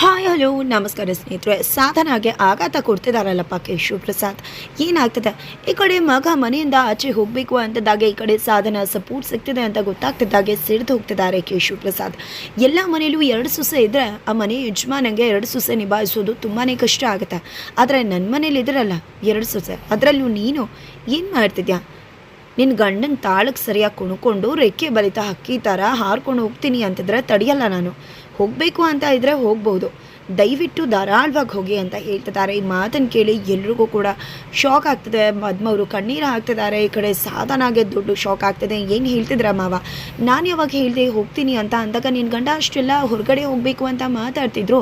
Hi hello ನಮಸ್ಕಾರ ಸ್ನೇಹಿತರೆ. ಸಾಧನಾಗೆ ಆಘಾತ ಕೊಡ್ತಿದಾರಲ್ಲಪ್ಪ ಕೇಶವ್ ಪ್ರಸಾದ್ ಏನಾಗ್ತದೆ? ಈ ಕಡೆ ಮಗ ಮನೆಯಿಂದ ಆಚೆ ಹೋಗಬೇಕು ಅಂತದಾಗೆ ಈ ಕಡೆ ಸಾಧನ ಸಪೋರ್ಟ್ ಸಿಗ್ತಿದೆ ಅಂತ ಗೊತ್ತಾಗ್ತಿದ್ದಾಗೆ ಸಿಡ್ದು ಹೋಗ್ತಿದ್ದಾರೆ ಕೇಶವ್ ಪ್ರಸಾದ್ ಎಲ್ಲ ಮನೆಯಲ್ಲೂ ಎರಡು ಸೊಸೆ ಇದ್ದರೆ ಆ ಮನೆ ಯಜಮಾನಂಗೆ ಎರಡು ಸೊಸೆ ನಿಭಾಯಿಸೋದು ತುಂಬಾ ಕಷ್ಟ ಆಗುತ್ತೆ. ಆದರೆ ನನ್ನ ಮನೇಲಿ ಇದ್ರಲ್ಲ ಎರಡು ಸೊಸೆ. ಅದರಲ್ಲೂ ನೀನು ಏನು ಮಾಡ್ತಿದ್ಯಾ? ನಿನ್ನ ಗಂಡನ ತಾಳಕ್ಕೆ ಸರಿಯಾಗಿ ಕುಣ್ಕೊಂಡು ರೆಕ್ಕೆ ಬಲಿತ ಹಕ್ಕಿ ಥರ ಹಾರ್ಕೊಂಡು ಹೋಗ್ತೀನಿ ಅಂತಂದ್ರೆ ತಡೆಯಲ್ಲ ನಾನು. ಹೋಗಬೇಕು ಅಂತ ಇದ್ದರೆ ಹೋಗ್ಬೋದು. ದಯವಿಟ್ಟು ಧಾರಾಳವಾಗಿ ಹೋಗಿ ಅಂತ ಹೇಳ್ತಿದ್ದಾರೆ. ಈ ಮಾತನ್ನು ಕೇಳಿ ಎಲ್ರಿಗೂ ಕೂಡ ಶಾಕ್ ಆಗ್ತದೆ. ಮದ್ಮವರು ಕಣ್ಣೀರು ಹಾಕ್ತಿದ್ದಾರೆ. ಈ ಕಡೆ ಸಾಧನಾಗೆ ದೊಡ್ಡ ಶಾಕ್ ಆಗ್ತದೆ. ಏನು ಹೇಳ್ತಿದ್ರ ಮಾವ? ನಾನು ಯಾವಾಗ ಹೇಳಿದೆ ಹೋಗ್ತೀನಿ ಅಂತ ಅಂದಾಗ ನಿನ್ನ ಗಂಡ ಅಷ್ಟೆಲ್ಲ ಹೊರಗಡೆ ಹೋಗಬೇಕು ಅಂತ ಮಾತಾಡ್ತಿದ್ರು.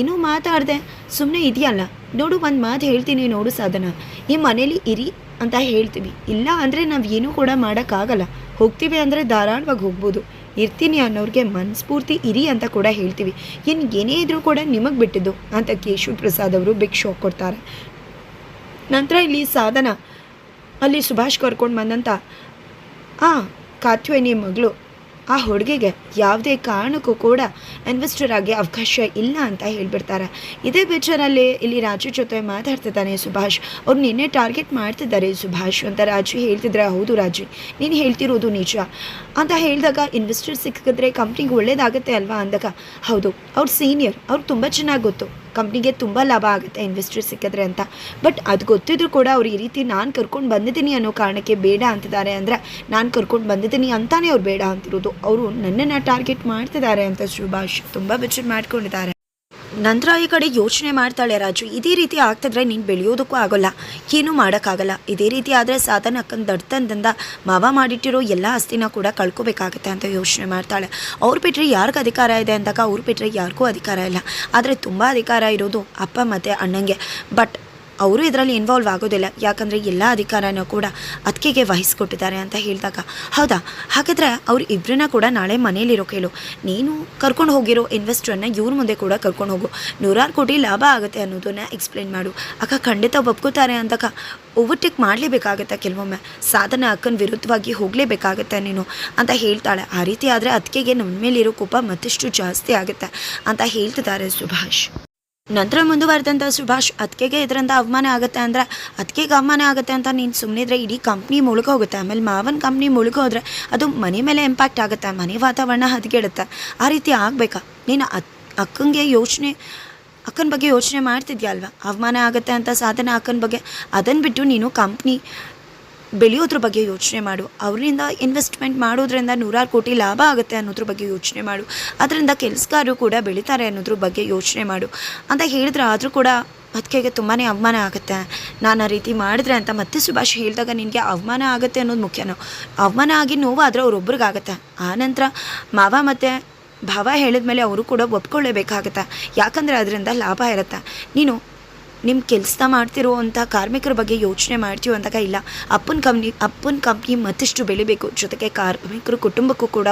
ಏನೂ ಮಾತಾಡಿದೆ. ಸುಮ್ಮನೆ ಇದೆಯಲ್ಲ? ನೋಡು, ಒಂದು ಮಾತು ಹೇಳ್ತೀನಿ ನೋಡು ಸಾಧನ. ಈ ಮನೇಲಿ ಇರಿ ಅಂತ ಹೇಳ್ತೀವಿ. ಇಲ್ಲ ಅಂದರೆ ನಾವು ಏನೂ ಕೂಡ ಮಾಡೋಕ್ಕಾಗಲ್ಲ. ಹೋಗ್ತೀವಿ ಅಂದರೆ ಧಾರಾಳವಾಗಿ ಹೋಗ್ಬೋದು. ಇರ್ತೀನಿ ಅನ್ನೋರಿಗೆ ಮನಸ್ಫೂರ್ತಿ ಇರಿ ಅಂತ ಕೂಡ ಹೇಳ್ತೀವಿ. ಏನು ಏನೇ ಇದ್ರೂ ಕೂಡ ನಿಮಗೆ ಬಿಟ್ಟಿದ್ದು ಅಂತ ಕೇಶವ್ ಪ್ರಸಾದ್ ಅವರು ಬಿಗ್ ಶಾಕ್ ಕೊಡ್ತಾರೆ. ನಂತರ ಇಲ್ಲಿ ಸಾಧನ, ಅಲ್ಲಿ ಸುಭಾಷ್ ಕರ್ಕೊಂಡು ಬಂದಂಥ ಆ, ಕಾತ್ವೇನಿ ಮಗಳು ಆ ಹುಡುಗಿಗೆ ಯಾವುದೇ ಕಾರಣಕ್ಕೂ ಕೂಡ ಇನ್ವೆಸ್ಟರ್ ಆಗಿ ಅವಕಾಶ ಇಲ್ಲ ಅಂತ ಹೇಳಿಬಿಡ್ತಾರೆ. ಇದೇ ವಿಚಾರಲ್ಲಿ ಇಲ್ಲಿ ರಾಜು ಜೊತೆ ಮಾತಾಡ್ತಿದ್ದಾನೆ ಸುಭಾಷ್. ಅವ್ರು ನಿನ್ನೆ ಟಾರ್ಗೆಟ್ ಮಾಡ್ತಿದ್ದಾರೆ ಸುಭಾಷ್ ಅಂತ ರಾಜು ಹೇಳ್ತಿದ್ರೆ, ಹೌದು ರಾಜು, ನೀನು ಹೇಳ್ತಿರೋದು ನಿಜ. ಅಂತ ಹೇಳಿದಾಗ ಇನ್ವೆಸ್ಟರ್ ಸಿಕ್ಕಿದ್ರೆ ಕಂಪ್ನಿಗೆ ಒಳ್ಳೇದಾಗುತ್ತೆ ಅಲ್ವಾ ಅಂದಾಗ, ಹೌದು, ಅವ್ರ ಸೀನಿಯರ್ ಅವ್ರು ತುಂಬ ಚೆನ್ನಾಗಿ ಗೊತ್ತು. ಕಂಪ್ನಿಗೆ ತುಂಬ ಲಾಭ ಆಗುತ್ತೆ ಇನ್ವೆಸ್ಟರ್ ಸಿಕ್ಕಿದ್ರೆ ಅಂತ. ಬಟ್ ಅದು ಗೊತ್ತಿದ್ರು ಕೂಡ ಅವ್ರು ಈ ರೀತಿ ನಾನು ಕರ್ಕೊಂಡು ಬಂದಿದ್ದೀನಿ ಅನ್ನೋ ಕಾರಣಕ್ಕೆ ಬೇಡ ಅಂತಿದ್ದಾರೆ ಅಂದರೆ, ನಾನು ಕರ್ಕೊಂಡು ಬಂದಿದ್ದೀನಿ ಅಂತಾನೆ ಅವ್ರು ಬೇಡ ಅಂತಿರೋದು. ಅವರು ನನ್ನನ್ನು ಟಾರ್ಗೆಟ್ ಮಾಡ್ತಿದ್ದಾರೆ ಅಂತ ಸುಭಾಷ್ ತುಂಬ ಬೆಚ್ಚರ್ ಮಾಡ್ಕೊಂಡಿದ್ದಾರೆ. ನಂತರ ಈ ಕಡೆ ಯೋಚನೆ ಮಾಡ್ತಾಳೆ ರಾಜು, ಇದೇ ರೀತಿ ಆಗ್ತಿದ್ರೆ ನೀನು ಬೆಳೆಯೋದಕ್ಕೂ ಆಗೋಲ್ಲ, ಏನೂ ಮಾಡೋಕ್ಕಾಗಲ್ಲ. ಇದೇ ರೀತಿ ಆದರೆ ಸಾಧನ ಅಕ್ಕನ ದಡ್ತನದಿಂದ ಮಾವ ಮಾಡಿಟ್ಟಿರೋ ಎಲ್ಲ ಆಸ್ತಿನ ಕೂಡ ಕಳ್ಕೊಬೇಕಾಗತ್ತೆ ಅಂತ ಯೋಚನೆ ಮಾಡ್ತಾಳೆ. ಅವ್ರು ಬಿಟ್ಟರೆ ಯಾರಿಗೆ ಅಧಿಕಾರ ಇದೆ ಅಂದಾಗ ಅವ್ರು ಬಿಟ್ಟರೆ ಯಾರಿಗೂ ಅಧಿಕಾರ ಇಲ್ಲ. ಆದರೆ ತುಂಬ ಅಧಿಕಾರ ಇರೋದು ಅಪ್ಪ ಮತ್ತು ಅಣ್ಣಂಗೆ. ಬಟ್ ಅವರು ಇದರಲ್ಲಿ ಇನ್ವಾಲ್ವ್ ಆಗೋದಿಲ್ಲ. ಯಾಕಂದರೆ ಎಲ್ಲ ಅಧಿಕಾರನೂ ಕೂಡ ಅತ್ತಿಗೆಗೆ ವಹಿಸಿಕೊಟ್ಟಿದ್ದಾರೆ ಅಂತ ಹೇಳಿದಾಗ. ಹೌದಾ? ಹಾಗಾದರೆ ಅವ್ರು ಇಬ್ಬರನ್ನ ಕೂಡ ನಾಳೆ ಮನೇಲಿರೋ ಕೇಳು. ನೀನು ಕರ್ಕೊಂಡು ಹೋಗಿರೋ ಇನ್ವೆಸ್ಟ್ರನ್ನ ಇವ್ರ ಮುಂದೆ ಕೂಡ ಕರ್ಕೊಂಡು ಹೋಗು. ನೂರಾರು ಕೋಟಿ ಲಾಭ ಆಗುತ್ತೆ ಅನ್ನೋದನ್ನು ಎಕ್ಸ್ಪ್ಲೇನ್ ಮಾಡು. ಅಕ್ಕ ಖಂಡಿತ ಒಪ್ಕೋತಾರೆ ಅಂದಾಗ, ಓವರ್ಟೇಕ್ ಮಾಡಲೇಬೇಕಾಗತ್ತೆ ಕೆಲವೊಮ್ಮೆ. ಸಾಧನ ಅಕ್ಕನ ವಿರುದ್ಧವಾಗಿ ಹೋಗಲೇಬೇಕಾಗತ್ತೆ ನೀನು ಅಂತ ಹೇಳ್ತಾಳೆ. ಆ ರೀತಿ ಆದರೆ ಅದಕ್ಕೆಗೆ ನಮ್ಮ ಮೇಲಿರೋ ಕೋಪ ಮತ್ತಷ್ಟು ಜಾಸ್ತಿ ಆಗುತ್ತೆ ಅಂತ ಹೇಳ್ತಿದ್ದಾರೆ ಸುಭಾಷ್. ನಂತರ ಮುಂದುವರೆದಂಥ ಸುಭಾಷ್ ಅದಕ್ಕೆ ಇದರಿಂದ ಅವಮಾನ ಆಗುತ್ತೆ ಅಂದರೆ ಅದಕ್ಕೆ ಅವಮಾನ ಆಗುತ್ತೆ ಅಂತ ನೀನು ಸುಮ್ಮನಿದ್ರೆ ಇಡೀ ಕಂಪ್ನಿ ಮುಳುಗೋಗುತ್ತೆ ಆಮೇಲೆ ಮಾವನ ಕಂಪ್ನಿ ಮುಳುಗೋದ್ರೆ ಅದು ಮನೆ ಮೇಲೆ ಇಂಪ್ಯಾಕ್ಟ್ ಆಗುತ್ತೆ, ಮನೆ ವಾತಾವರಣ ಹದಗೆಡುತ್ತೆ. ಆ ರೀತಿ ಆಗಬೇಕಾ? ನೀನು ಅತ್, ಅಕ್ಕಂಗೆ ಯೋಚನೆ, ಅಕ್ಕನ ಬಗ್ಗೆ ಯೋಚನೆ ಮಾಡ್ತಿದ್ಯಾ ಅಲ್ವಾ? ಅವಮಾನ ಆಗುತ್ತೆ ಅಂತ ಸಾಧನ ಅಕ್ಕನ ಬಗ್ಗೆ ಅದನ್ನು ಬಿಟ್ಟು ನೀನು ಕಂಪ್ನಿ ಬೆಳೆಯೋದ್ರ ಬಗ್ಗೆ ಯೋಚನೆ ಮಾಡು. ಅವರಿಂದ ಇನ್ವೆಸ್ಟ್ಮೆಂಟ್ ಮಾಡೋದ್ರಿಂದ ನೂರಾರು ಕೋಟಿ ಲಾಭ ಆಗುತ್ತೆ ಅನ್ನೋದ್ರ ಬಗ್ಗೆ ಯೋಚನೆ ಮಾಡು. ಅದರಿಂದ ಕೆಲಸಗಾರರು ಕೂಡ ಬೆಳೀತಾರೆ ಅನ್ನೋದ್ರ ಬಗ್ಗೆ ಯೋಚನೆ ಮಾಡು. ಅಂತ ಹೇಳಿದ್ರೆ ಆದರೂ ಕೂಡ ಅದಕ್ಕೆ ತುಂಬಾ ಅವಮಾನ ಆಗುತ್ತೆ. ನಾನು ಆ ರೀತಿ ಮಾಡಿದ್ರೆ ಅಂತ ಮತ್ತೆ ಸುಭಾಷ್ ಹೇಳಿದಾಗ ನಿನಗೆ ಅವಮಾನ ಆಗುತ್ತೆ ಅನ್ನೋದು ಮುಖ್ಯನೋ? ಅವಮಾನ ಆಗಿ ನೋವು ಆದರೆ ಅವ್ರೊಬ್ರಿಗಾಗತ್ತೆ ಆನಂತರ ಮಾವ ಮತ್ತು ಭಾವ ಹೇಳಿದ್ಮೇಲೆ ಅವರು ಕೂಡ ಒಪ್ಕೊಳ್ಳೇಬೇಕಾಗತ್ತೆ. ಯಾಕಂದರೆ ಅದರಿಂದ ಲಾಭ ಇರುತ್ತೆ. ನೀನು ನಿಮ್ಮ ಕೆಲಸ ಮಾಡ್ತಿರುವಂಥ ಕಾರ್ಮಿಕರ ಬಗ್ಗೆ ಯೋಚನೆ ಮಾಡ್ತೀವಿ ಅಂದಾಗ ಇಲ್ಲ. ಅಪ್ಪನ ಕಂಪ್ನಿ ಅಪ್ಪನ ಕಂಪ್ನಿ ಮತ್ತಷ್ಟು ಬೆಳಿಬೇಕು. ಜೊತೆಗೆ ಕಾರ್ಮಿಕರ ಕುಟುಂಬಕ್ಕೂ ಕೂಡ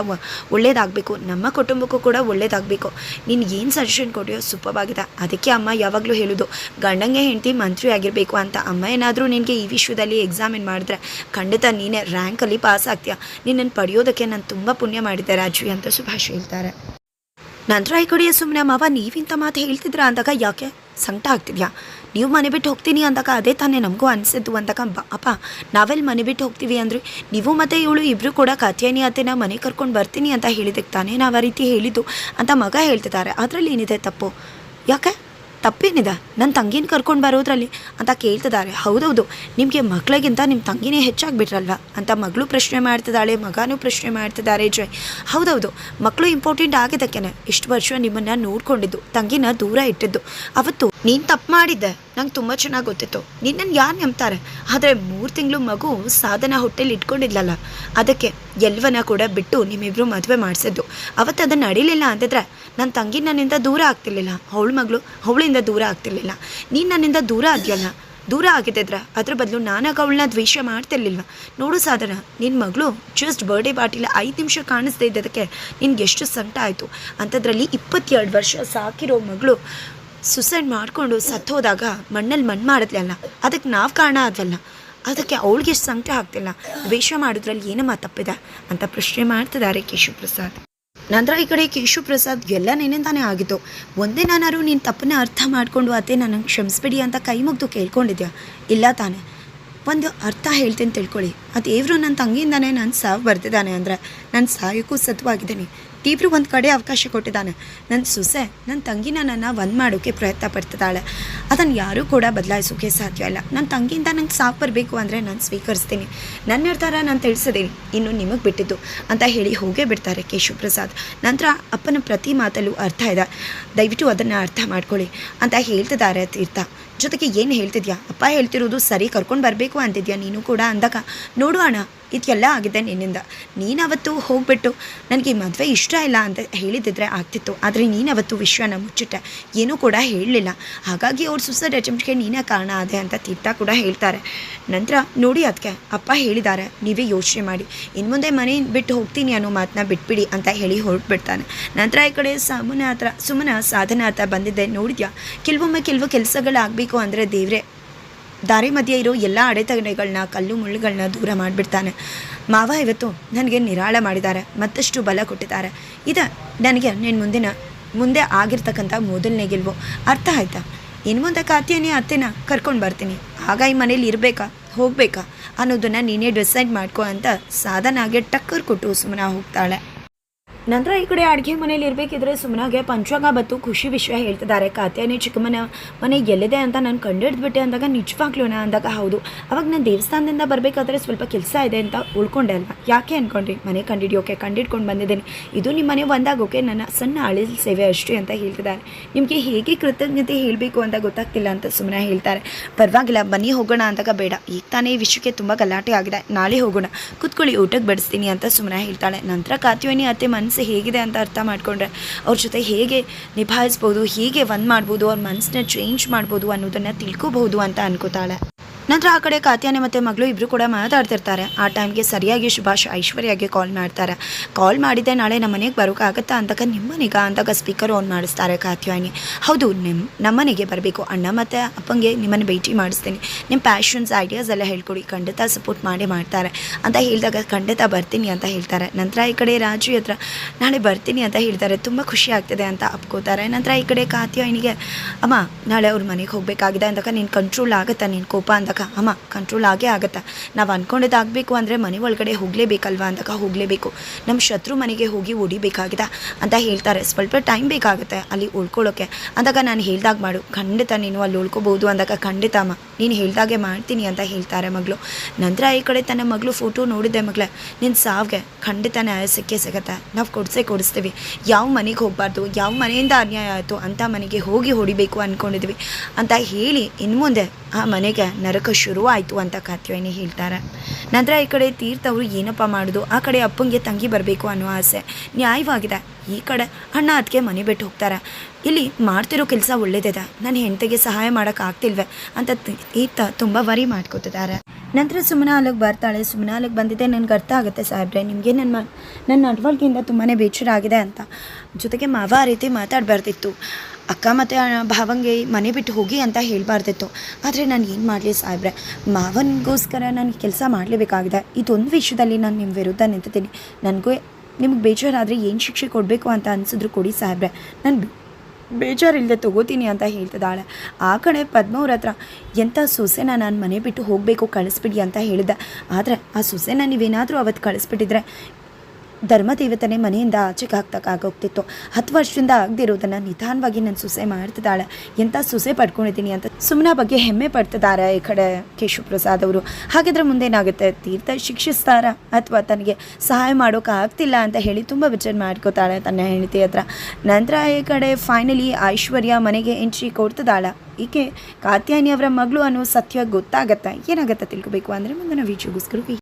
ಒಳ್ಳೇದಾಗಬೇಕು. ನಮ್ಮ ಕುಟುಂಬಕ್ಕೂ ಕೂಡ ಒಳ್ಳೇದಾಗಬೇಕು. ನೀನು ಏನು ಸಜೆಷನ್ ಕೊಟ್ಟಿಯೋ ಸೂಪರ್ವಾಗಿದೆ ಅದಕ್ಕೆ ಅಮ್ಮ ಯಾವಾಗಲೂ ಹೇಳೋದು, ಗಂಡಂಗೆ ಹೆಂಡತಿ ಮಂತ್ರಿ ಆಗಿರಬೇಕು ಅಂತ. ಅಮ್ಮ ಏನಾದರೂ ನಿನಗೆ ಈ ವಿಷಯದಲ್ಲಿ ಎಕ್ಸಾಮಿನ್ ಮಾಡಿದ್ರೆ, ಖಂಡಿತ ನೀನೇ ರ್ಯಾಂಕಲ್ಲಿ ಪಾಸ್ ಆಗ್ತೀಯ? ನಿನ್ನನ್ನು ಪಡೆಯೋದಕ್ಕೆ ನಾನು ತುಂಬ ಪುಣ್ಯ ಮಾಡಿದ್ದೆ ರಾಜು ಅಂತ ಸುಭಾಷ್ ಹೇಳ್ತಾರೆ. ನಂತರ ಈ ಕಡೆಯ ಸುಮ್ಮನೆ ಮಾವ ನೀವಿಂಥ ಮಾತು ಹೇಳ್ತಿದ್ರ ಅಂದಾಗ, ಯಾಕೆ? ಸಂಕಟ ಆಗ್ತಿದ್ಯಾ? ನೀವು ಮನೆ ಬಿಟ್ಟು ಹೋಗ್ತೀನಿ ಅಂದಾಗ ಅದೇ ತಾನೇ ನಮಗೂ ಅನಿಸಿದ್ದು ಅಂದಾಗ ಬ ಅಪ್ಪ ನಾವೆಲ್ಲಿ ಮನೆ ಬಿಟ್ಟು ಹೋಗ್ತೀವಿ ಅಂದರೆ, ನೀವು ಮತ್ತು ಇವಳು ಇಬ್ಬರು ಕೂಡ ಕಾತ್ಯಾನಿ ಅತ್ತೆನ ಮನೆ ಕರ್ಕೊಂಡು ಬರ್ತೀನಿ ಅಂತ ಹೇಳಿದಕ್ಕೆ ತಾನೇ ನಾವು ಆ ರೀತಿ ಹೇಳಿದ್ದು ಅಂತ ಮಗ ಹೇಳ್ತಿದ್ದಾರೆ. ಅದರಲ್ಲಿ ಏನಿದೆ ತಪ್ಪು? ಯಾಕೆ? ತಪ್ಪೇನಿದೆ? ನನ್ನ ತಂಗಿನ ಕರ್ಕೊಂಡು ಬರೋದ್ರಲ್ಲಿ ಅಂತ ಕೇಳ್ತಿದ್ದಾರೆ ಹೌದೌದು. ನಿಮಗೆ ಮಕ್ಕಳಿಗಿಂತ ನಿಮ್ಮ ತಂಗಿನೇ ಹೆಚ್ಚಾಗಿಬಿಟ್ರಲ್ವ? ಅಂತ ಮಗಳು ಪ್ರಶ್ನೆ ಮಾಡ್ತಿದ್ದಾಳೆ, ಮಗನೂ ಪ್ರಶ್ನೆ ಮಾಡ್ತಿದ್ದಾರೆ ಜೈ ಹೌದೌದು. ಮಕ್ಕಳು ಇಂಪಾರ್ಟೆಂಟ್ ಆಗಿದ್ದಕ್ಕೇನೆ. ಇಷ್ಟು ವರ್ಷ ನಿಮ್ಮನ್ನು ನೋಡ್ಕೊಂಡಿದ್ದು, ತಂಗಿನ ದೂರ ಇಟ್ಟಿದ್ದು. ಅವತ್ತು ನೀನು ತಪ್ಪು ಮಾಡಿದ್ದೆ. ನಂಗೆ ತುಂಬ ಚೆನ್ನಾಗಿ ಗೊತ್ತಿತ್ತು. ನಿನ್ನನ್ನು ಯಾರು ನಂಬ್ತಾರೆ? ಆದರೆ ಮೂರು ತಿಂಗಳು ಮಗು ಸಾಧನ ಹೊಟ್ಟೆಲಿ ಇಟ್ಕೊಂಡಿದ್ಲಲ್ಲ, ಅದಕ್ಕೆ ಎಲ್ವನ ಕೂಡ ಬಿಟ್ಟು ನಿಮ್ಮಿಬ್ಬರು ಮದುವೆ ಮಾಡಿಸಿದ್ದು. ಅವತ್ತು ಅದನ್ನು ನಡೀಲಿಲ್ಲ ಅಂತಿದ್ರೆ ನನ್ನ ತಂಗಿ ನನ್ನಿಂದ ದೂರ ಆಗ್ತಿರ್ಲಿಲ್ಲ. ಅವಳ ಮಗಳು ಅವಳಿಂದ ದೂರ ಆಗ್ತಿರ್ಲಿಲ್ಲ. ನೀನು ನನ್ನಿಂದ ದೂರ ಆದ್ಯಲ್ಲ ದೂರ ಆಗಿದ್ದಿದ್ರೆ ಅದ್ರ ಬದಲು ನಾನಾಗ ಅವಳನ್ನ ದ್ವೇಷ ಮಾಡ್ತಿರ್ಲಿಲ್ವ ನೋಡು ಸಾಧನ ನಿನ್ನ ಮಗಳು ಜಸ್ಟ್ ಬರ್ಡೇ ಪಾರ್ಟಿಲಿ ಐದು ನಿಮಿಷ ಕಾಣಿಸ್ದೇ ಇದ್ದದಕ್ಕೆ ನಿನ್ಗೆ ಎಷ್ಟು ಸಂಕಟ ಆಯಿತು? ಅಂಥದ್ರಲ್ಲಿ ಇಪ್ಪತ್ತೆರಡು ವರ್ಷ ಸಾಕಿರೋ ಮಗಳು ಸುಸೈಡ್ ಮಾಡಿಕೊಂಡು ಸತ್ತೋದಾಗ ಮಣ್ಣಲ್ಲಿ ಮಣ್ಣು ಮಾಡಿದ್ಲಲ್ಲ ಅದಕ್ಕೆ ನಾವು ಕಾರಣ ಆದ್ವಲ್ಲ? ಅದಕ್ಕೆ ಅವಳಿಗೆ ಸಂಕಟ ಆಗ್ತಿಲ್ಲ. ದ್ವೇಷ ಮಾಡೋದ್ರಲ್ಲಿ ಏನಮ್ಮ ತಪ್ಪಿದೆ? ಅಂತ ಪ್ರಶ್ನೆ ಮಾಡ್ತಿದ್ದಾರೆ ಕೇಶವ್ ಪ್ರಸಾದ್ ನಂತರ ಈ ಕಡೆ ಕೇಶವ್ ಪ್ರಸಾದ್ ಎಲ್ಲ ನಿನ್ನಿಂದಾನೇ ಆಗಿತ್ತು ಒಂದೇ ನಾನಾರು ನೀನು ತಪ್ಪನ್ನ ಅರ್ಥ ಮಾಡಿಕೊಂಡು ಅತ್ತೆ ನನಗೆ ಕ್ಷಮಿಸ್ಬಿಡಿ ಅಂತ ಕೈ ಮುಗ್ದು ಕೇಳ್ಕೊಂಡಿದ್ಯಾ? ಇಲ್ಲ ತಾನೆ. ಒಂದು ಅರ್ಥ ಹೇಳ್ತೀನಿ ತಿಳ್ಕೊಳ್ಳಿ. ಅದು ದೇವರು ನನ್ನ ತಂಗಿಯಿಂದಾನೆ ನಾನು ಸಾವು ಬರ್ತಿದ್ದಾನೆ ಅಂದರೆ ನಾನು ಸಾಯೋಕ್ಕೂ ಸತ್ವಾಗಿದ್ದೀನಿ. ದೇವರು ಒಂದು ಕಡೆ ಅವಕಾಶ ಕೊಟ್ಟಿದ್ದಾನೆ. ನನ್ನ ಸೊಸೆ ನನ್ನ ತಂಗಿನ ನನ್ನ ಒಂದು ಮಾಡೋಕ್ಕೆ ಪ್ರಯತ್ನ ಪಡ್ತಿದ್ದಾಳೆ. ಅದನ್ನು ಯಾರೂ ಕೂಡ ಬದಲಾಯಿಸೋಕ್ಕೆ ಸಾಧ್ಯ ಇಲ್ಲ. ನನ್ನ ತಂಗಿಯಿಂದ ನಂಗೆ ಸಾಕು ಬರಬೇಕು ಅಂದರೆ ನಾನು ಸ್ವೀಕರಿಸ್ತೀನಿ. ನನ್ನ ನಿರ್ಧಾರ ನಾನು ತಿಳಿಸಿದ್ದೀನಿ ಇನ್ನು ನಿಮಗೆ ಬಿಟ್ಟಿದ್ದು ಅಂತ ಹೇಳಿ ಹೋಗೇ ಬಿಡ್ತಾರೆ ಕೇಶವ ಪ್ರಸಾದ್ ನಂತರ ಅಪ್ಪನ ಪ್ರತಿ ಮಾತಲ್ಲೂ ಅರ್ಥ ಇದೆ. ದಯವಿಟ್ಟು ಅದನ್ನು ಅರ್ಥ ಮಾಡ್ಕೊಳ್ಳಿ ಅಂತ ಹೇಳ್ತಿದ್ದಾರೆ ತೀರ್ಥ. ಜೊತೆಗೆ ಏನು ಹೇಳ್ತಿದ್ಯಾ? ಅಪ್ಪ ಹೇಳ್ತಿರೋದು ಸರಿ ಕರ್ಕೊಂಡು ಬರಬೇಕು ಅಂತಿದ್ಯಾ? ನೀನು ಕೂಡ ಅಂದಾಗ, ನೋಡು ಅಣ್ಣ ಇದೆಲ್ಲ ಆಗಿದೆ ನಿನ್ನಿಂದ. ನೀನು ಅವತ್ತು ಹೋಗ್ಬಿಟ್ಟು ನನಗೆ ಈ ಮದುವೆ ಇಷ್ಟ ಇಲ್ಲ ಅಂತ ಹೇಳಿದಿದ್ರೆ ಆಗ್ತಿತ್ತು. ಆದರೆ ನೀನು ಅವತ್ತು ವಿಶ್ವನ ಮುಚ್ಚಿಟ್ಟೆ. ಏನೂ ಕೂಡ ಹೇಳಲಿಲ್ಲ. ಹಾಗಾಗಿ ಅವ್ರ ಸುಸೈಡ್ ಅಟೆಂಪ್ಟ್ಗೆ ನೀನೇ ಕಾರಣ ಅದೇ ಅಂತ ತೀರ್ಥ ಕೂಡ ಹೇಳ್ತಾರೆ. ನಂತರ ನೋಡಿ ಅದಕ್ಕೆ ಅಪ್ಪ ಹೇಳಿದ್ದಾರೆ, ನೀವೇ ಯೋಚನೆ ಮಾಡಿ. ಇನ್ನು ಮುಂದೆ ಮನೆ ಬಿಟ್ಟು ಹೋಗ್ತೀನಿ ಅನ್ನೋ ಮಾತನ್ನ ಬಿಟ್ಬಿಡಿ ಅಂತ ಹೇಳಿ ಹೊರಟ್ಬಿಡ್ತಾನೆ. ನಂತರ ಈ ಕಡೆ ಸಮನ ಹತ್ರ ಸುಮನ ಸಾಧನ ಹತ್ರ ಬಂದಿದ್ದೆ, ನೋಡಿದ್ಯಾ? ಕೆಲವೊಮ್ಮೆ ಕೆಲವು ಕೆಲಸಗಳಾಗಬೇಕು ಅಂದರೆ ದೇವರೇ ದಾರಿ ಮಧ್ಯೆ ಇರೋ ಎಲ್ಲ ಅಡೆತಡೆಗಳನ್ನ ಕಲ್ಲು ಮುಳ್ಳುಗಳನ್ನ ದೂರ ಮಾಡಿಬಿಡ್ತಾನೆ. ಮಾವ ಇವತ್ತು ನನಗೆ ನಿರಾಳ ಮಾಡಿದ್ದಾರೆ, ಮತ್ತಷ್ಟು ಬಲ ಕೊಟ್ಟಿದ್ದಾರೆ. ಇದು ನನಗೆ ನಿನ್ನ ಮುಂದಿನ, ಮುಂದೆ ಆಗಿರ್ತಕ್ಕಂಥ ಮೊದಲನೇ ಗೆಲುವು. ಅರ್ಥ ಆಯ್ತಾ? ಇನ್ನು ಮುಂದೆ ಕಾತಿಯನ್ನೇ ಅತ್ತೆನ ಕರ್ಕೊಂಡು ಬರ್ತೀನಿ. ಆಗ ಈ ಮನೇಲಿ ಇರಬೇಕಾ? ಹೋಗಬೇಕಾ? ಅನ್ನೋದನ್ನು ನೀನೇ ಡಿಸೈಡ್ ಮಾಡ್ಕೋ ಅಂತ ಸಾಧನಾಗೆ ಟಕ್ಕರ್ ಕೊಟ್ಟು ಸುಮ್ಮನೆ ಹೋಗ್ತಾಳೆ. ನಂತರ ಈ ಕಡೆ ಅಡುಗೆ ಮನೇಲಿ ಇರಬೇಕಿದ್ರೆ ಸುಮ್ಮನಾಗೆ ಪಂಚಾಂಗ ಬತ್ತು ಖುಷಿ ವಿಷಯ ಹೇಳ್ತಿದ್ದಾರೆ. ಕಾತ್ಯಾನೆ ಚಿಕ್ಕಮ್ಮನ ಮನೆ ಎಲ್ಲಿದೆ ಅಂತ ನಾನು ಕಂಡಿಡಿದ್ಬಿಟ್ಟೆ ಅಂದಾಗ ನಿಜವಾಗ್ಲೂ ಅಂದಾಗ ಹೌದು. ಅವಾಗ ನಾನು ದೇವಸ್ಥಾನದಿಂದ ಬರಬೇಕಾದ್ರೆ ಸ್ವಲ್ಪ ಕೆಲಸ ಇದೆ ಅಂತ ಉಳ್ಕೊಂಡೆ ಅಲ್ವಾ? ಯಾಕೆ ಅಂದ್ಕೊಂಡ್ರಿ ಮನೆ ಕಂಡಿಡಿಯೋಕೆ, ಕಂಡಿಡ್ಕೊಂಡು ಬಂದಿದ್ದೀನಿ. ಇದು ನಿಮ್ಮ ಮನೆ ಒಂದಾಗೋಕೆ ನನ್ನ ಸಣ್ಣ ಅಳಿಲ್ ಸೇವೆ ಅಷ್ಟೇ ಅಂತ ಹೇಳ್ತಿದ್ದಾರೆ. ನಿಮಗೆ ಹೇಗೆ ಕೃತಜ್ಞತೆ ಹೇಳಬೇಕು ಅಂತ ಗೊತ್ತಾಗ್ತಿಲ್ಲ ಅಂತ ಸುಮ್ಮನೆ ಹೇಳ್ತಾರೆ. ಪರವಾಗಿಲ್ಲ, ಬನ್ನಿ ಹೋಗೋಣ ಅಂದಾಗ ಬೇಡ. ಈಗ ತಾನೇ ವಿಷಯಕ್ಕೆ ತುಂಬ ಗಲಾಟೆ ಆಗಿದೆ. ನಾಳೆ ಹೋಗೋಣ. ಕೂತ್ಕೊಳ್ಳಿ, ಊಟಕ್ಕೆ ಬಡಿಸ್ತೀನಿ ಅಂತ ಸುಮ್ಮನೆ ಹೇಳ್ತಾಳೆ. ನಂತರ ಕಾತ್ಯಾನಿ ಅತ್ತೆ ಮನಸ್ಸು ಹೇಗಿದೆ ಅಂತ ಅರ್ಥ ಮಾಡಿಕೊಂಡ್ರೆ ಅವ್ರ ಜೊತೆ ಹೇಗೆ ನಿಭಾಯಿಸ್ಬೋದು, ಹೇಗೆ ಒಂದು ಮಾಡ್ಬೋದು, ಅವ್ರ ಮನಸ್ಸನ್ನ ಚೇಂಜ್ ಮಾಡ್ಬೋದು ಅನ್ನೋದನ್ನು ತಿಳ್ಕೋಬಹುದು ಅಂತ ಅನ್ಕೋತಾಳೆ. ನಂತರ ಆ ಕಡೆ ಕಾತ್ಯಾನೆ ಮತ್ತು ಮಗಳು ಇಬ್ಬರು ಕೂಡ ಮಾತಾಡ್ತಿರ್ತಾರೆ. ಆ ಟೈಮ್ಗೆ ಸರಿಯಾಗಿ ಶುಭಾಷ್ ಐಶ್ವರ್ಯಾಗೆ ಕಾಲ್ ಮಾಡ್ತಾರೆ. ಕಾಲ್ ಮಾಡಿದ್ದೆ ನಾಳೆ ನಮ್ಮ ಮನೆಗೆ ಬರೋಕ್ಕಾಗತ್ತಾ ಅಂತಕ ನಿಮ್ಮ ಮನೆಗ ಅಂದಾಗ ಸ್ಪೀಕರ್ ಆನ್ ಮಾಡಿಸ್ತಾರೆ ಕಾತ್ಯಾನಿ ಹೌದು ನಿಮ್ಮ ಮನೆಗೆ ಬರಬೇಕು. ಅಣ್ಣ ಮತ್ತು ಅಪ್ಪಂಗೆ ನಿಮ್ಮನ್ನು ಭೇಟಿ ಮಾಡಿಸ್ತೀನಿ. ನಿಮ್ಮ ಪ್ಯಾಷನ್ಸ್ ಐಡಿಯಾಸ್ ಎಲ್ಲ ಹೇಳ್ಕೊಡಿ. ಖಂಡಿತ ಸಪೋರ್ಟ್ ಮಾಡೇ ಮಾಡ್ತಾರೆ. ಅಂತ ಹೇಳಿದಾಗ ಖಂಡಿತ ಬರ್ತೀನಿ ಅಂತ ಹೇಳ್ತಾರೆ. ನಂತರ ಈ ಕಡೆ ರಾಜು ಹತ್ರ, ನಾಳೆ ಬರ್ತೀನಿ ಅಂತ ಹೇಳ್ತಾರೆ. ತುಂಬ ಖುಷಿ ಆಗ್ತದೆ ಅಂತ ಅಪ್ಕೋತಾರೆ. ನಂತರ ಈ ಕಡೆ ಕಾತ್ಯಾಯಿನಿಗೆ, ಅಮ್ಮ, ನಾಳೆ ಅವ್ರ ಮನೆಗೆ ಹೋಗಬೇಕಾಗಿದೆ ಅಂತಕ ನೀನು ಕಂಟ್ರೋಲ್ ಆಗುತ್ತಾ? ನಿನ್ನ ಕೋಪ ಅಂದಾಗ, ಅಮ್ಮ ಕಂಟ್ರೋಲ್ ಆಗೇ ಆಗುತ್ತಾ. ನಾವು ಅಂದ್ಕೊಂಡಿದ್ದು ಆಗಬೇಕು ಅಂದರೆ ಮನೆ ಒಳಗಡೆ ಹೋಗಲೇಬೇಕಲ್ವಾ? ಅಂದಾಗ, ಹೋಗಲೇಬೇಕು. ನಮ್ಮ ಶತ್ರು ಮನೆಗೆ ಹೋಗಿ ಓಡಿಬೇಕಾಗಿದೆ. ಅಂತ ಹೇಳ್ತಾರೆ. ಸ್ವಲ್ಪ ಟೈಮ್ ಬೇಕಾಗುತ್ತೆ ಅಲ್ಲಿ ಉಳ್ಕೊಳ್ಳೋಕ್ಕೆ ಅಂದಾಗ, ನಾನು ಹೇಳ್ದಾಗ, ಮಾಡು. ಖಂಡಿತ ನೀನು ಅಲ್ಲಿ ಉಳ್ಕೋಬೋದು. ಅಂದಾಗ, ಖಂಡಿತ, ಅಮ್ಮ. ನೀನು ಹೇಳ್ದಾಗೆ ಮಾಡ್ತೀನಿ ಅಂತ ಹೇಳ್ತಾರೆ ಮಗಳು. ನಂತರ ಈ ಕಡೆ ತನ್ನ ಮಗಳು ಫೋಟೋ ನೋಡಿದ್ದೆ ಮಗಳೇ. ನಿನ್ನ ಸಾವಿಗೆ ಖಂಡಿತ ನ್ಯಾಯ ಸಿಕ್ಕೇ ಸಿಗತ್ತೆ. ನಾವು ಕೊಡಿಸೇ ಕೊಡಿಸ್ತೀವಿ. ಯಾವ ಮನೆಗೆ ಹೋಗಬಾರ್ದು, ಯಾವ ಮನೆಯಿಂದ ಅನ್ಯಾಯ ಆಯಿತು ಅಂಥ ಮನೆಗೆ ಹೋಗಿ ಹೊಡಿಬೇಕು ಅಂದ್ಕೊಂಡಿದ್ವಿ ಅಂತ ಹೇಳಿ ಇನ್ನು ಮುಂದೆ ಆ ಮನೆಗೆ ನರಕ ಶುರುವಾಯಿತು ಅಂತ ಕಾತ್ಯಾಯಿನಿ ಹೇಳ್ತಾರೆ. ನಂತರ ಈ ಕಡೆ ತೀರ್ಥ ಅವರು ಏನಪ್ಪ ಮಾಡೋದು? ಆ ಕಡೆ ಅಪ್ಪಂಗೆ ತಂಗಿ ಬರಬೇಕು ಅನ್ನೋ ಆಸೆ. ನ್ಯಾಯವಾಗಿದೆ. ಈ ಕಡೆ ಅಣ್ಣ ಅದಕ್ಕೆ ಮನೆ ಬಿಟ್ಟು ಹೋಗ್ತಾರೆ. ಇಲ್ಲಿ ಮಾಡ್ತಿರೋ ಕೆಲಸ ಒಳ್ಳೇದಿದೆ. ನನ್ನ ಹೆಂಡತಿಗೆ ಸಹಾಯ ಮಾಡೋಕ್ಕಾಗ್ತಿಲ್ವೇ ಅಂತ ತೀರ್ಥ ತುಂಬ ವರಿ ಮಾಡ್ಕೊತಿದ್ದಾರೆ. ನಂತರ ಸುಮ್ಮನೆ ಅಲ್ಲಿಗೆ ಬರ್ತಾಳೆ. ಸುಮ್ಮನೆ ಅಲ್ಲಿಗೆ ಬಂದಿದ್ದೆ ನನಗೆ ಅರ್ಥ ಆಗುತ್ತೆ ಸಾಹೇಬ್ರೆ. ನಿಮಗೆ ನನ್ನ ನನ್ನ ನಡವಳಿಕೆಯಿಂದ ತುಂಬಾ ಬೇಜಾರಾಗಿದೆ ಅಂತ. ಜೊತೆಗೆ ಮಾವ ಆ ರೀತಿ ಮಾತಾಡಬಾರ್ದಿತ್ತು. ಅಕ್ಕ ಮತ್ತು ಭಾವಂಗೆ ಮನೆ ಬಿಟ್ಟು ಹೋಗಿ ಅಂತ ಹೇಳಬಾರ್ದಿತ್ತು. ಆದರೆ ನಾನು ಏನು ಮಾಡಲಿ ಸಾಹೇಬ್ರೆ? ಮಾವನಿಗೋಸ್ಕರ ನಾನು ಕೆಲಸ ಮಾಡಲೇಬೇಕಾಗಿದೆ. ಇದೊಂದು ವಿಷಯದಲ್ಲಿ ನಾನು ನಿಮ್ಮ ವಿರುದ್ಧ ನಿಂತಿದ್ದೀನಿ. ನನಗೂ ನಿಮ್ಗೆ ಬೇಜಾರಾದರೆ ಏನು ಶಿಕ್ಷೆ ಕೊಡಬೇಕು ಅಂತ ಅನಿಸಿದ್ರು ಕೊಡಿ ಸಾಹೇಬ್ರೆ. ನಾನು ಬೇಜಾರಿಲ್ಲದೆ ತಗೋತೀನಿ ಅಂತ ಹೇಳ್ತಿದ್ದಾಳೆ. ಆ ಕಡೆ ಪದ್ಮವ್ರ ಹತ್ರ ಎಂಥ ಸೊಸೆನ ನಾನು ಮನೆ ಬಿಟ್ಟು ಹೋಗಬೇಕು ಕಳಿಸ್ಬಿಡಿ ಅಂತ ಹೇಳಿದೆ ಆದರೆ ಆ ಸೊಸೆನ ನೀವೇನಾದರೂ ಅವತ್ತು ಕಳಿಸ್ಬಿಟ್ಟಿದ್ರೆ ಧರ್ಮದೇವತನೇ ಮನೆಯಿಂದ ಆಚೆಗೆ ಹಾಕ್ತಕ್ಕಾಗೋಗ್ತಿತ್ತು ಹತ್ತು ವರ್ಷದಿಂದ ಆಗದಿರೋದನ್ನು ನಿಧಾನವಾಗಿ ನನ್ನ ಸೊಸೆ ಮಾಡ್ತಿದ್ದಾಳೆ. ಎಂಥ ಸೊಸೆ ಪಡ್ಕೊಂಡಿದ್ದೀನಿ ಅಂತ ಸುಮ್ಮನ ಬಗ್ಗೆ ಹೆಮ್ಮೆ ಪಡ್ತಿದ್ದಾರೆ ಈ ಕಡೆ ಕೇಶವ ಪ್ರಸಾದ್ ಅವರು. ಹಾಗಿದ್ರೆ ಮುಂದೇನಾಗುತ್ತೆ? ತೀರ್ಥ ಶಿಕ್ಷಿಸ್ತಾರ? ಅಥವಾ ತನಗೆ ಸಹಾಯ ಮಾಡೋಕ್ಕಾಗ್ತಿಲ್ಲ ಅಂತ ಹೇಳಿ ತುಂಬ ವಿಚಾರ ಮಾಡ್ಕೋತಾಳೆ ತನ್ನ ಹೆಂಡತಿ ಹತ್ರ. ನಂತರ ಈ ಕಡೆ ಫೈನಲಿ ಐಶ್ವರ್ಯ ಮನೆಗೆ ಎಂಟ್ರಿ ಕೊಡ್ತಿದ್ದಾಳೆ. ಈಕೆ ಕಾತ್ಯಾಯನಿ ಅವರ ಮಗಳು ಅನ್ನೋ ಸತ್ಯ ಗೊತ್ತಾಗತ್ತೆ? ಏನಾಗತ್ತೆ ತಿಳ್ಕೊಬೇಕು? ಅಂದರೆ ಮುಂದಿನ ವಿಡಿಯೋಗೋಸ್ಕರ